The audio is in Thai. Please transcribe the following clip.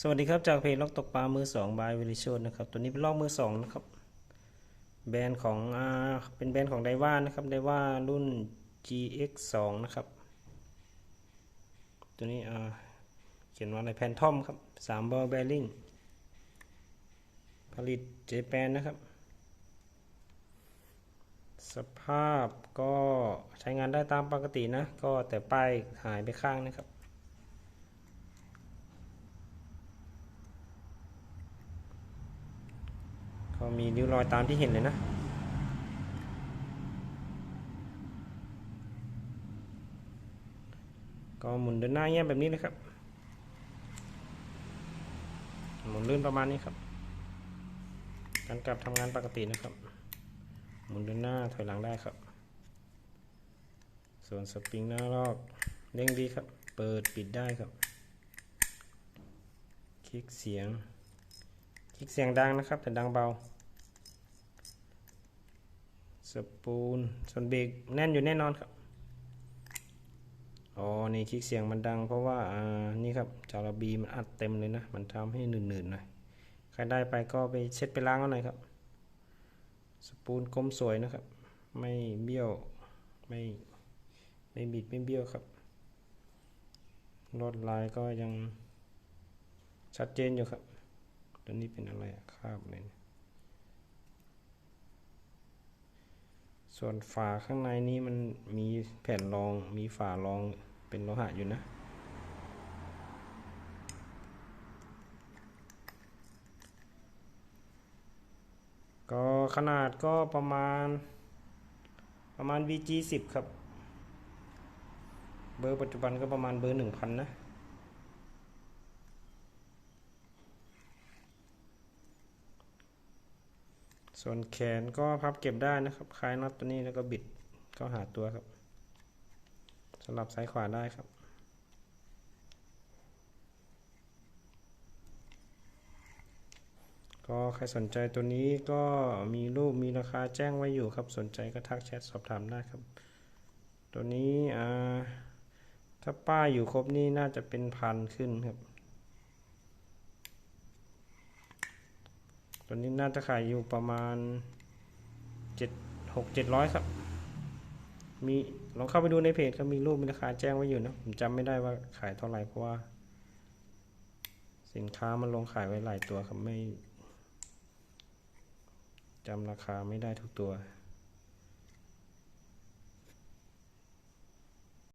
สวัสดีครับจากเพจล็อกตกปลามือสองบายวิลิชดนะครับตัวนี้เป็นลอกมือสองนะครับ แบรนด์ของอ่าเป็นแบรนด์ของไดว่านะครับไดว่ารุ่น GX 2 นะครับ ตัวนี้อ่าเขียนว่าอะไรแพนทอมครับสามบอลแบริ่งผลิตเจแปนนะครับ สภาพก็ใช้งานได้ตามปกตินะ ก็แต่ป้ายหายไปข้างนะครับ ก็มีริ้วรอยตามที่เห็นเลยนะก็หมุนเดินหน้าเงี้ยแบบนี้เลยครับ หมุนลื่นประมาณนี้ครับ การกลับทำงานปกตินะครับ หมุนเดินหน้าถอยหลังได้ครับ ส่วนสปริงหน้ารอกเร่งดีครับ เปิดปิดได้ครับ คลิกเสียง คลิกเสียงดังนะครับแต่ดังเบา ปูนส่วนเบรกแน่นอยู่แน่นอนครับอ๋อนี่คลิกเสียงมันดังเพราะว่าอ่านี่ครับจาระบีมันอัดเต็มเลยนะ มันทำให้หนืดๆหน่อยใครได้ไปก็ไปเช็ดไปล้างเอาหน่อยครับ สปูนกลมสวยนะครับ ไม่เบี้ยวไม่ไม่บิดไม่เบี้ยวครับลวดลายก็ยังชัดเจนอยู่ครับตัวนี้เป็นอะไรคราบเลยนะ ส่วนฝาข้างในนี้มันมีแผ่นรองมีฝารองเป็นโลหะอยู่นะ ก็ขนาดก็ประมาณประมาณ VG 10 ครับ เบอร์ปัจจุบันก็ประมาณเบอร์ 1,000 นะ ส่วนแขนก็พับเก็บได้นะครับคลายน็อตตัวนี้แล้วก็บิดเข้าหาตัวครับสลับซ้ายขวาได้ครับ ก็ใครสนใจตัวนี้ก็มีรูปมีราคาแจ้งไว้อยู่ครับ สนใจก็ทักแชทสอบถามได้ครับ ตัวนี้อ่าถ้าป้ายอยู่ครบนี่น่าจะเป็นพันขึ้นครับ ตัวนี้น่าจะขายอยู่ประมาณเจ็ดหกเจ็ดร้อยครับ มีลองเข้าไปดูในเพจก็มีรูปมีราคาแจ้งไว้อยู่นะ ผมจำไม่ได้ว่าขายเท่าไหร่เพราะว่า สินค้ามันลงขายไว้หลายตัวครับไม่จำราคาไม่ได้ทุกตัว